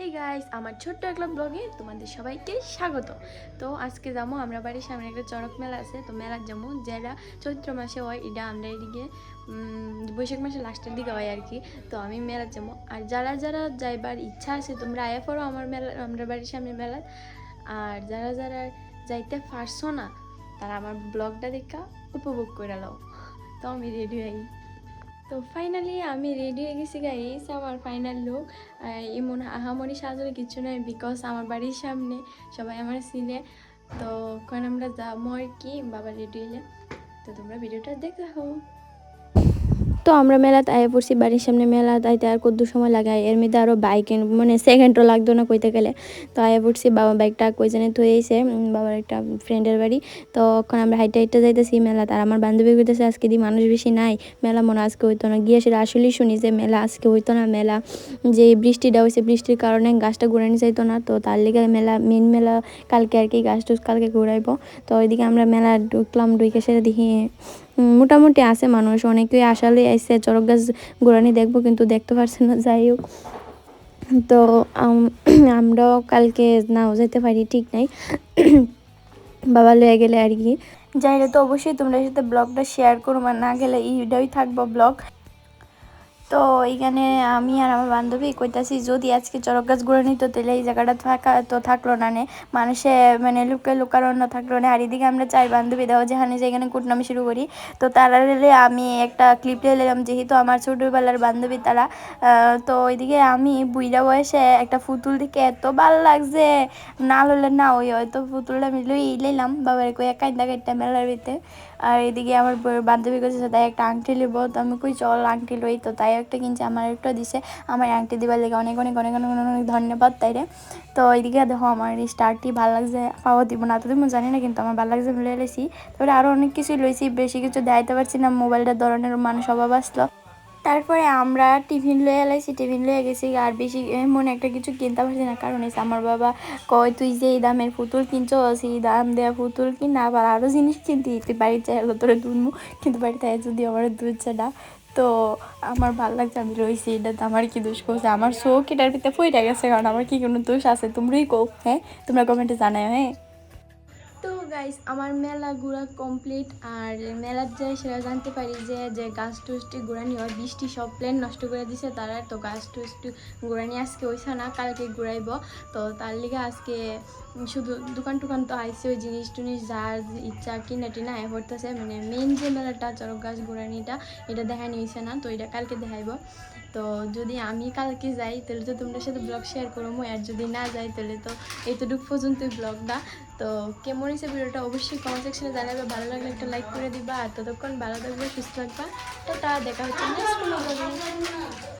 Hey guys আমার ছোট্ট একটা ব্লগে তোমাদের সবাইকে স্বাগত। তো আজকে যাব আমরা বাড়ির সামনে একটা চড়ক মেলা আছে, তো মেলার যাব, যেটা চৈত্র মাসে হয়, এটা আমরা এদিকে বৈশাখ মাসের লাস্টের দিকে হয় আর কি। তো আমি মেলার যাব। আর যারা যারা যাইবার ইচ্ছা আছে, তোমরা আয়া পড়ো আমার মেলা, আমরা বাড়ির সামনে মেলা। আর যারা যারা যাইতে পারছ না, তারা আমার ব্লগটা দেখা, উপভোগ করে নাও। তো আমি রেডি হই তো ফাইনালি আমি রেডি হয়ে গেছি গাইস আমার ফাইনাল লুক এমন আহামরি সাজানো কিছু নয় বিকজ আমার বাড়ির সামনে সবাই আমার সিনে তো কারণ আমরা যাব আর কি, বাবা রেডি হলে তো তোমরা ভিডিওটা দেখা তো আমরা মেলাতে আয়া পড়ছি, বাড়ির সামনে মেলা তাইতে আর কত সময় লাগাই এর মধ্যে আরও বাইক মানে সেকেন্ডও লাগতো না কইতে গেলে। তো আয়া পড়ছি, বাবা বাইকটা কই জানে এসে বাবার একটা ফ্রেন্ডের বাড়ি। তো ওখানে আমরা হাইটে হাইটে যাইতেছি মেলা আর আমার বান্ধবী কইতেছে, আজকে দি মানুষ বেশি নাই, মেলা মনে আজকে হইতো না। গিয়ে সেটা আসলেই শুনি যে, মেলা আজকে হইতো না, মেলা যে বৃষ্টিটা হয়েছে বৃষ্টির কারণে গাছটা ঘুরানি যাইতো না। তো তার লেগে মেলা মেন মেলা কালকে আর কি গাছ টুস কালকে ঘুরাইবো। তো ওইদিকে আমরা মেলা ঢুকলাম ঢুকে সেটা দেখি মোটামুটি আছে মানুষ। অনেকেই আসালে আইসে চরক গাছ গোড়ানি দেখব, কিন্তু দেখতে পারছে না, যাই হোক। তো আমরাও কালকে নাও যেতে পারি, ঠিক নাই। বাবা লয়ে গেলে আর কি। যাই তো অবশ্যই তোমরা সাথে ব্লগটা শেয়ার করো না গেলে এইটাই থাকব ব্লগ। তো এইখানে আমি আর আমার বান্ধবী কইতাছি, যদি আজকে চরক গাছ ঘুরে নিত তাহলে এই জায়গাটা থাকা, তো থাকল না নে। মানুষে মানে লুকে লুকারণ্য থাকল না। আর এদিকে আমরা চাই বান্ধবী দেওয়া যেখানে যেখানে কুটনামি শুরু করি। তো তারা রেলে আমি একটা ক্লিপ নিলাম যেহেতু আমার ছোটোবেলার বান্ধবী তারা। তো ওইদিকে আমি বুইরা বয়সে একটা পুতুল দিকে এত ভালো লাগছে। না লইলে না ওই, হয়তো পুতুলটা আমি লই লইলাম। বাবার কই কাইন্দা কাইন্দা মেলার ভিতরে। আর এদিকে আমার বান্ধবী কাছে তাই একটা আংটি লিব তো আমি কই, চল আংটি লই। তো তাই একটা কিনছে, আমার একটা দিছে। আমার আংটি দিবার লেগে অনেক অনেক অনেক অনেক অনেক ধন্যবাদ তাই রে। তো এইদিকে দেখো, আমার এই স্টারটি ভালো লাগছে, পাওয়া দিব না। তো তুমি জানি না কিন্তু আমার ভালো লাগছে আমি লয়ে লেছি। তারপরে আরও অনেক কিছুই লইছি, বেশি কিছু দেখাইতে পারছি না। মোবাইলটার ধরনের মানুষ অভাব আসলো। তারপরে আমরা টিফিন লয়ে এলাইছি, টিফিন লয়ে গেছি, আর বেশি এমন একটা কিছু কিনতে পারছি না, কারণ হচ্ছে আমার বাবা কয়, তুই যে এই দামের পুতুল কিনছো সেই দাম দেওয়া পুতুল কিন, আবার আরও জিনিস কিনতি, তুই বাড়ির চাইলো তোরে দুধমু কিন্তু বাড়িতে যদি আমার দুধ না তো আমার ভালো লাগছে, আমি রয়েছি এটা তো আমার কি দোষ করছে আমার শোক এটার ভিতরে ফইটা গেছে, কারণ আমার কি কোনো দোষ আছে, তোমরাই কো হ্যাঁ? তোমরা কমেন্টে জানাও হ্যাঁ? গাইস আমার মেলা ঘোরা কমপ্লিট আর মেলার যাই সেটা জানতে পারি যে যে গাছ টুসটি ঘোরানি হয় বৃষ্টি সব প্ল্যান নষ্ট করে দিছে, তারা তো গাছ টুসটি ঘোরানি আজকে হইছে না, কালকে ঘুরাইব। তো তার লিগে আজকে শুধু দোকান টোকান তো আইসে ওই জিনিস টুনিস যার ইচ্ছা কিনা টিনা এ করতেছে মানে মেইন যে মেলাটা চরক গাছ ঘোরানিটা এটা দেখানি হয়েছে না, তো এটা কালকে দেখাইব। তো যদি আমি কালকে যাই, তাহলে তো তোমাদের সাথে ব্লগ শেয়ার করব আর যদি না যাই, তাহলে তো এতটুকু পর্যন্তই ব্লগটা তো কেমন হয়েছে ভিডিওটা অবশ্যই কমেন্ট সেকশনে জানাবে, ভালো লাগলে একটা লাইক করে দিবা, আর ততক্ষণ ভালো থাকবে, সুস্থ থাকবা। তো তা দেখা হচ্ছে